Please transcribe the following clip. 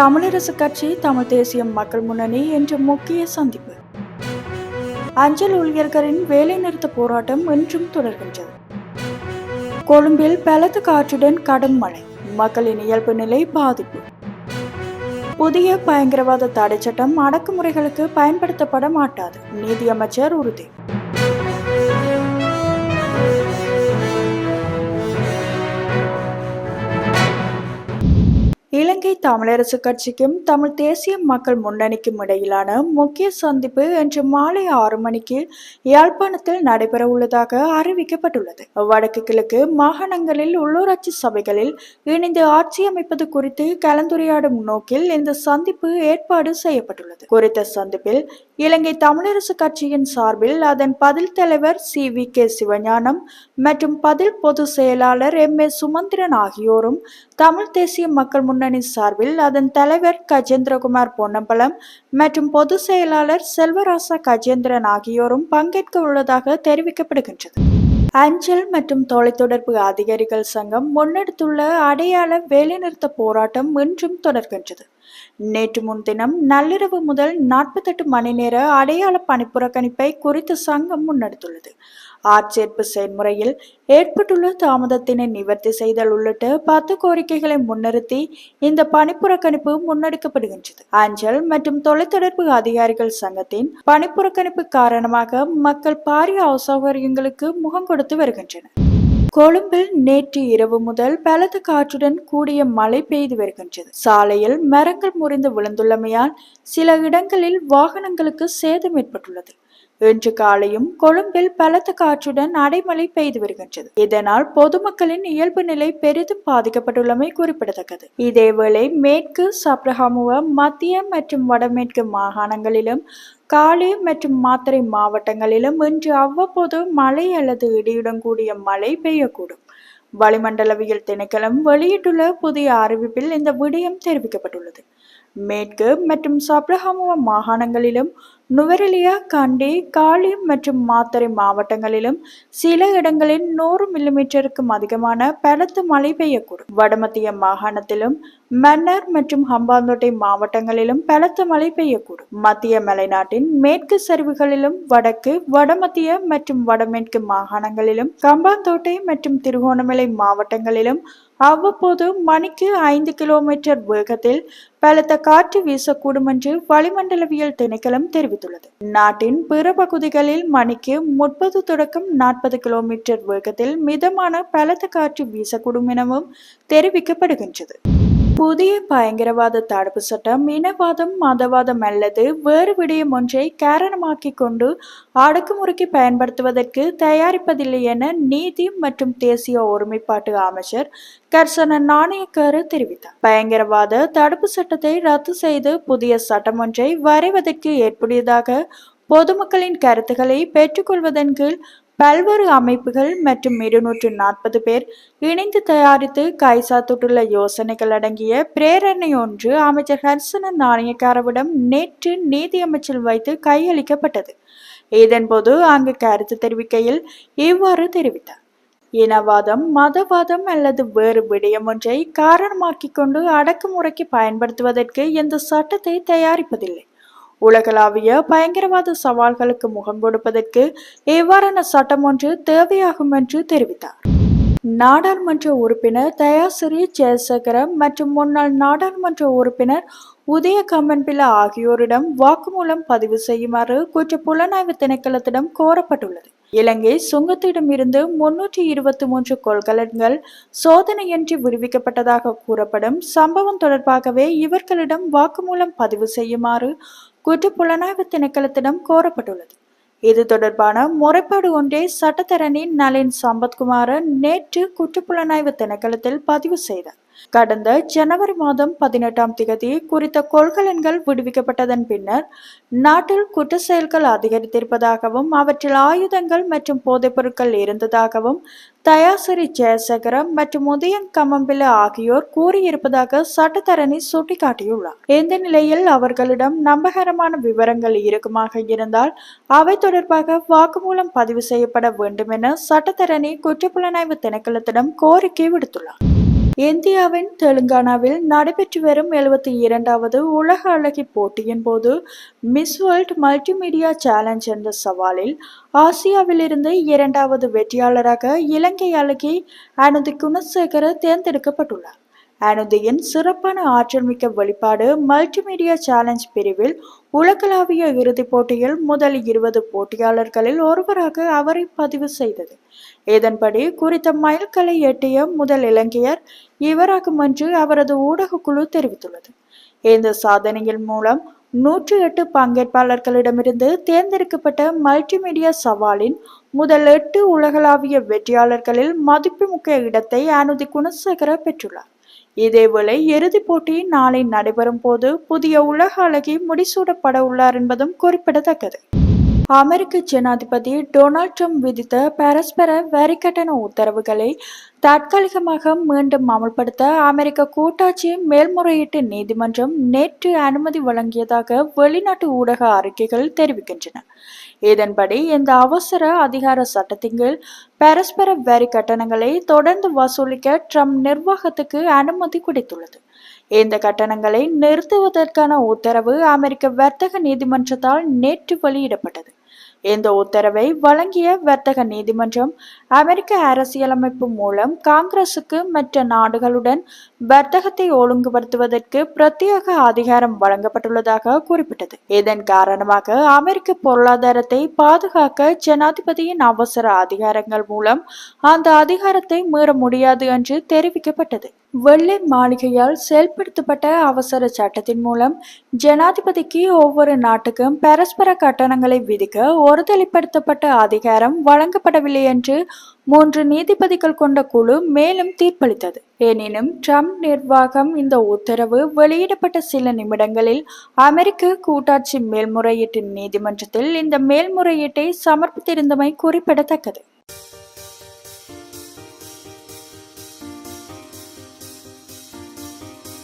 தமிழரசு கட்சி தமிழ் தேசிய மக்கள் முன்னணி என்ற முக்கிய சந்திப்பு. அஞ்சல் ஊழியர்களின் வேலைநிறுத்த போராட்டம் இன்றும் தொடர்கின்றது. கொழும்பில் பலத்த காற்றுடன் கடும் மழை மக்களின் இயல்பு நிலை பாதிப்பு. புதிய பயங்கரவாத தடை சட்டம் அடக்குமுறைகளுக்கு பயன்படுத்தப்பட மாட்டாது நீதியமைச்சர் உறுதி. இலங்கை தமிழரசு கட்சிக்கும் தமிழ் தேசிய மக்கள் முன்னணிக்கும் இடையிலான முக்கிய சந்திப்பு இன்று மாலை ஆறு மணிக்கு யாழ்ப்பாணத்தில் நடைபெற உள்ளதாக அறிவிக்கப்பட்டுள்ளது. வடக்கு கிழக்கு மாகாணங்களில் உள்ளூராட்சி சபைகளில் இணைந்து ஆட்சி அமைப்பது குறித்து கலந்துரையாடும் நோக்கில் இந்த சந்திப்பு ஏற்பாடு செய்யப்பட்டுள்ளது. குறித்த சந்திப்பில் இலங்கை தமிழரசு கட்சியின் சார்பில் அதன் பதில் தலைவர் சி. வி. கே. சிவஞானம் மற்றும் பதில் பொதுச் செயலாளர் எம். ஏ. சுமந்திரன் ஆகியோரும் தமிழ் தேசிய மக்கள் முன்னணி சார்பில் அதன் தலைவர் கஜேந்திரகுமார் பொன்னம்பலம் மற்றும் பொதுச் செயலாளர் செல்வராசா கஜேந்திரன் ஆகியோரும் பங்கேற்க உள்ளதாக தெரிவிக்கப்படுகின்றது. அஞ்சல் மற்றும் தொலைத்தொடர்பு அதிகாரிகள் சங்கம் முன்னெடுத்துள்ள அடையாள வேலைநிறுத்த போராட்டம் இன்றும் தொடர்கின்றது. நேற்று முன்தினம் நள்ளிரவு முதல் நாற்பத்தெட்டு மணி நேர அடையாள பணிப்புறக்கணிப்பை குறித்த சங்கம் முன்னெடுத்துள்ளது. ஆட்சேர்ப்பு செயல்முறையில் ஏற்பட்டுள்ள தாமதத்தினை நிவர்த்தி செய்தல் உள்ளிட்ட பத்து கோரிக்கைகளை முன்னிறுத்தி இந்த பணிப்புறக்கணிப்பு முன்னெடுக்கப்படுகின்றது. அஞ்சல் மற்றும் தொலைத்தொடர்பு அதிகாரிகள் சங்கத்தின் பணிப்புறக்கணிப்பு காரணமாக மக்கள் பாரிய அசௌகரியங்களுக்கு முகம் கொடுத்து வருகின்றனர். கொழும்பில் நேற்று இரவு முதல் பலத்த காற்றுடன் கூடிய மழை பெய்து வருகின்றது. சாலையில் மரங்கள் முறிந்து விழுந்துள்ளமையால் சில இடங்களில் வாகனங்களுக்கு சேதம் ஏற்பட்டுள்ளது. இன்று காலையும் கொழும்பில் பலத்த காற்றுடன் அடைமழை பெய்து வருகின்றது. இதனால் பொதுமக்களின் இயல்பு நிலை பெரிதும் பாதிக்கப்பட்டுள்ளமை குறிப்பிடத்தக்கது. இதேவேளை மேற்கு சப்ரஹாமுவ மத்திய மற்றும் வடமேற்கு மாகாணங்களிலும் காலி மற்றும் மாத்தறை மாவட்டங்களிலும் இன்று அவ்வப்போது மழை அல்லது இடியுடன் கூடிய மழை பெய்யக்கூடும். வளிமண்டலவியல் திணைக்களம் வெளியிட்டுள்ள புதிய அறிவிப்பில் இந்த விடயம் தெரிவிக்கப்பட்டுள்ளது. மேற்கு மற்றும் சப்ரஹாமுவ மாகாணங்களிலும் நுவரெலியா காண்டி காலி மற்றும் மாத்தறை மாவட்டங்களிலும் சில இடங்களில் நூறு மில்லிமீட்டருக்கும் அதிகமான பலத்த மழை பெய்யக்கூடும். வடமத்திய மாகாணத்திலும் மன்னர் மற்றும் ஹம்பாந்தோட்டை மாவட்டங்களிலும் பலத்த மழை பெய்யக்கூடும். மத்திய மலைநாட்டின் மேற்கு சரிவுகளிலும் வடக்கு வடமத்திய மற்றும் வடமேற்கு மாகாணங்களிலும் கம்பாந்தோட்டை மற்றும் திருகோணமலை மாவட்டங்களிலும் அவ்வப்போது மணிக்கு ஐந்து கிலோமீட்டர் வேகத்தில் பலத்த காற்று வீசக்கூடும் என்று வளிமண்டலவியல் திணைக்களம் தெரிவித்துள்ளது. நாட்டின் பிற பகுதிகளில் மணிக்கு முப்பது தொடக்கம் நாற்பது கிலோமீட்டர் வேகத்தில் மிதமான பலத்த காற்று வீசக்கூடும் எனவும் தெரிவிக்கப்படுகின்றது. புதிய பயங்கரவாத தடுப்பு சட்டம் இனவாதம் மதவாதம் அல்லது வேறு விடயம் ஒன்றை காரணமாக்கி கொண்டு அடக்குமுறைக்கு பயன்படுத்துவதற்கு தயாரிப்பதில்லை என நீதி மற்றும் தேசிய ஒருமைப்பாட்டு அமைச்சர் கர்சன நாணயக்காரு தெரிவித்தார். பயங்கரவாத தடுப்பு சட்டத்தை ரத்து செய்து புதிய சட்டம் ஒன்றை வரைவதற்கு ஏற்புடையதாக பொதுமக்களின் கருத்துக்களை பெற்றுக்கொள்வதன் கீழ் பல்வேறு அமைப்புகள் மற்றும் இருநூற்று நாற்பது பேர் இணைந்து தயாரித்து கைசாத்துட்டுள்ள யோசனைகள் அடங்கிய பிரேரணை ஒன்று அமைச்சர் ஹர்சன நாணயக்காரவிடம் நேற்று நீதியமைச்சில் வைத்து கையளிக்கப்பட்டது. இதன்போது அங்கு கருத்து தெரிவிக்கையில் இவ்வாறு தெரிவித்தார். இனவாதம் மதவாதம் அல்லது வேறு விடயம் ஒன்றை காரணமாக்கிக் கொண்டு அடக்குமுறைக்கு பயன்படுத்துவதற்கு எந்த சட்டத்தை தயாரிப்பதில்லை. உலகளாவிய பயங்கரவாத சவால்களுக்கு முகம் கொடுப்பதற்கு இவ்வாறான சட்டம் ஒன்று தேவையாகும் என்று தெரிவித்தார். நாடாளுமன்ற உறுப்பினர் தயாசிறி ஜெயசேகர மற்றும் முன்னாள் நாடாளுமன்ற உறுப்பினர் உதய கம்மன்பில ஆகியோரிடம் வாக்குமூலம் பதிவு செய்யுமாறு குற்ற புலனாய்வு திணைக்களத்திடம் கோரப்பட்டுள்ளது. இலங்கை சுங்கத்திடமிருந்து முன்னூற்றி இருபத்தி மூன்று கொள்கலன்கள் சோதனையின்றி விடுவிக்கப்பட்டதாக கூறப்படும் சம்பவம் தொடர்பாகவே இவர்களிடம் வாக்குமூலம் பதிவு செய்யுமாறு குற்ற புலனாய்வு திணைக்களத்திடம் கோரப்பட்டுள்ளது. இது தொடர்பான முறைப்பாடு ஒன்றை சட்டத்தரணி நளின் சம்பத்குமாரன் நேற்று குற்றப்புலனாய்வு திணைக்களத்தில் பதிவு செய்தார். கடந்த ஜனவரி மாதம் பதினெட்டாம் திகதி குறித்த கொள்கலன்கள் விடுவிக்கப்பட்டதன் பின்னர் நாட்டில் குற்ற செயல்கள் அதிகரித்திருப்பதாகவும் அவற்றில் ஆயுதங்கள் மற்றும் போதைப் பொருட்கள் இருந்ததாகவும் தயாசிரி ஜெயசேகரம் மற்றும் உதயன் கமம்பில ஆகியோர் கூறியிருப்பதாக சட்டத்தரணி சுட்டிக்காட்டியுள்ளார். இந்த நிலையில் அவர்களிடம் நம்பகரமான விவரங்கள் இருக்குமாக இருந்தால் அவை தொடர்பாக வாக்குமூலம் பதிவு செய்யப்பட வேண்டும் என சட்டத்தரணி குற்றப்புலனாய்வு திணைக்களத்திடம் கோரிக்கை விடுத்துள்ளார். இந்தியாவின் தெலுங்கானாவில் நடைபெற்று வரும் எழுபத்தி இரண்டாவது உலக அழகி போட்டியின் போது மிஸ் வேர்ல்ட் மல்டிமீடியா சேலஞ்ச் என்ற சவாலில் ஆசியாவிலிருந்து இரண்டாவது வெற்றியாளராக இலங்கை அழகி அனுதி குணசேகர தேர்ந்தெடுக்கப்பட்டுள்ளார். அனுதியின் சிறப்பான ஆற்றல்மிக்க வழிபாடு வெளிப்பாடு மல்டிமீடியா சேலஞ்ச் பிரிவில் உலகளாவிய இறுதிப் போட்டியில் முதல் இருபது போட்டியாளர்களில் ஒருவராக அவரை பதிவு செய்தது. இதன்படி குறித்த மைல்கல்லை எட்டிய முதல் இலங்கையர் இவராகும் என்று அவரது ஊடக குழு தெரிவித்துள்ளது. இந்த சாதனையின் மூலம் நூற்றி எட்டு பங்கேற்பாளர்களிடமிருந்து தேர்ந்தெடுக்கப்பட்ட மல்டிமீடியா சவாலின் முதல் எட்டு உலகளாவிய வெற்றியாளர்களில் மதிப்புமிக்க இடத்தை அனுதி குணசேகர பெற்றுள்ளார். இதேவேளை இறுதிப் போட்டி நாளை நடைபெறும் போது புதிய உலக அழகி முடிசூடப்பட உள்ளார் என்பதும் குறிப்பிடத்தக்கது. அமெரிக்க ஜனாதிபதி டொனால்ட் ட்ரம்ப் விதித்த பரஸ்பர வரி கட்டண உத்தரவுகளை தற்காலிகமாக மீண்டும் அமல்படுத்த அமெரிக்க கூட்டாட்சி மேல்முறையீட்டு நீதிமன்றம் நேற்று அனுமதி வழங்கியதாக வெளிநாட்டு ஊடக அறிக்கைகள் தெரிவிக்கின்றன. இதன்படி இந்த அவசர அதிகார சட்டத்தின் கீழ் பரஸ்பர வரி கட்டணங்களை தொடர்ந்து வசூலிக்க ட்ரம்ப் நிர்வாகத்துக்கு அனுமதி கிடைத்துள்ளது. இந்த கட்டணங்களை நிறுத்துவதற்கான உத்தரவு அமெரிக்க வர்த்தக நீதிமன்றத்தால் நேற்று வெளியிடப்பட்டது. இந்த உத்தரவை வழங்கிய வர்த்தக நீதிமன்றம் அமெரிக்க அரசியலமைப்பு மூலம் காங்கிரசுக்கு மற்ற நாடுகளுடன் வர்த்தகத்தை ஒழுங்குபடுத்துவதற்கு பிரத்யேக அதிகாரம் வழங்கப்பட்டுள்ளதாக குறிப்பிட்டது. இதன் காரணமாக அமெரிக்க பொருளாதாரத்தை பாதுகாக்க ஜனாதிபதியின் அவசர அதிகாரங்கள் மூலம் அந்த அதிகாரத்தை மீற முடியாது என்று தெரிவிக்கப்பட்டது. வெள்ளை மாளிகையால் செயல்படுத்தப்பட்ட அவசர சட்டத்தின் மூலம் ஜனாதிபதிக்கு ஒவ்வொரு நாட்டுக்கும் பரஸ்பர கட்டணங்களை விதிக்க ஒருதலைப்படுத்தப்பட்ட அதிகாரம் வழங்கப்படவில்லை என்று மூன்று நீதிபதிகள் கொண்ட குழு மேலும் தீர்ப்பளித்தது. எனினும் ட்ரம்ப் நிர்வாகம் இந்த உத்தரவு வெளியிடப்பட்ட சில நிமிடங்களில் அமெரிக்க கூட்டாட்சி மேல்முறையீட்டு நீதிமன்றத்தில் இந்த மேல்முறையீட்டை சமர்ப்பித்திருந்தமை குறிப்பிடத்தக்கது.